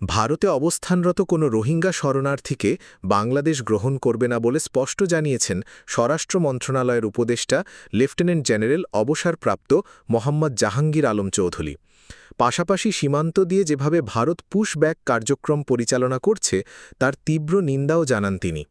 ভারতে অবস্থানরত কোনো রোহিঙ্গা শরণার্থীকে বাংলাদেশ গ্রহণ করবে না বলে স্পষ্ট জানিয়েছেন স্বরাষ্ট্র মন্ত্রণালয়ের উপদেষ্টা লেফটেন্যান্ট জেনারেল অবসরপ্রাপ্ত মোহাম্মদ জাহাঙ্গীর আলম চৌধুরী। পাশাপাশি সীমান্ত দিয়ে যেভাবে ভারত পুশব্যাক কার্যক্রম পরিচালনা করছে, তার তীব্র নিন্দাও জানান তিনি।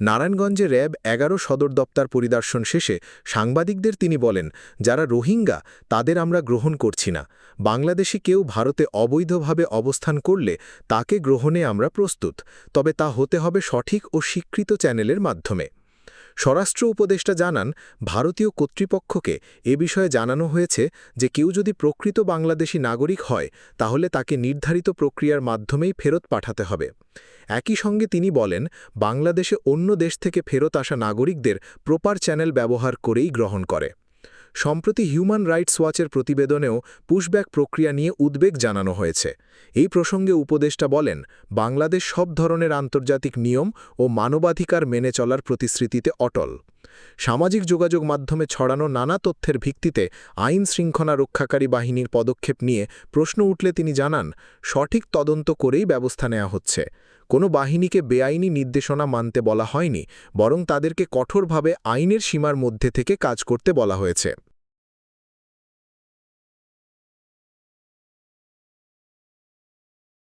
নারায়ণগঞ্জে র্যাব এগারো সদর দপ্তর পরিদর্শন শেষে সাংবাদিকদের তিনি বলেন, যারা রোহিঙ্গা, তাদের আমরা গ্রহণ করছি না। বাংলাদেশি কেউ ভারতে অবৈধভাবে অবস্থান করলে তাকে গ্রহণে আমরা প্রস্তুত। তবে তা হতে হবে সঠিক ও স্বীকৃত চ্যানেলের মাধ্যমে। স্বরাষ্ট্র উপদেষ্টা জানান, ভারতীয় কর্তৃপক্ষকে এ বিষয়ে জানানো হয়েছে যে কেউ যদি প্রকৃত বাংলাদেশী নাগরিক হয়, তাহলে তাকে নির্ধারিত প্রক্রিয়ার মাধ্যমেই ফেরত পাঠাতে হবে। একই সঙ্গে তিনি বলেন, বাংলাদেশে অন্য দেশ থেকে ফেরত আসা নাগরিকদের প্রপার চ্যানেল ব্যবহার করেই গ্রহণ করে। সম্প্রতি হিউম্যান রাইটস ওয়াচের প্রতিবেদনেও পুশব্যাক প্রক্রিয়া নিয়ে উদ্বেগ জানানো হয়েছে। এই প্রসঙ্গে উপদেষ্টা বলেন, বাংলাদেশ সব ধরনের আন্তর্জাতিক নিয়ম ও মানবাধিকার মেনে চলার প্রতিশ্রুতিতে অটল। সামাজিক যোগাযোগ মাধ্যমে ছড়ানো নানা তথ্যের ভিত্তিতে আইন শৃঙ্খলা রক্ষাকারী বাহিনীর পদক্ষেপ নিয়ে প্রশ্ন উঠলে তিনি জানান, সঠিক তদন্ত করেই ব্যবস্থা নেওয়া হচ্ছে। কোনো বাহিনীকে বেআইনি নির্দেশনা মানতে বলা হয়নি, বরং তাদেরকে কঠোরভাবে আইনের সীমার মধ্যে থেকে কাজ করতে বলা হয়েছে।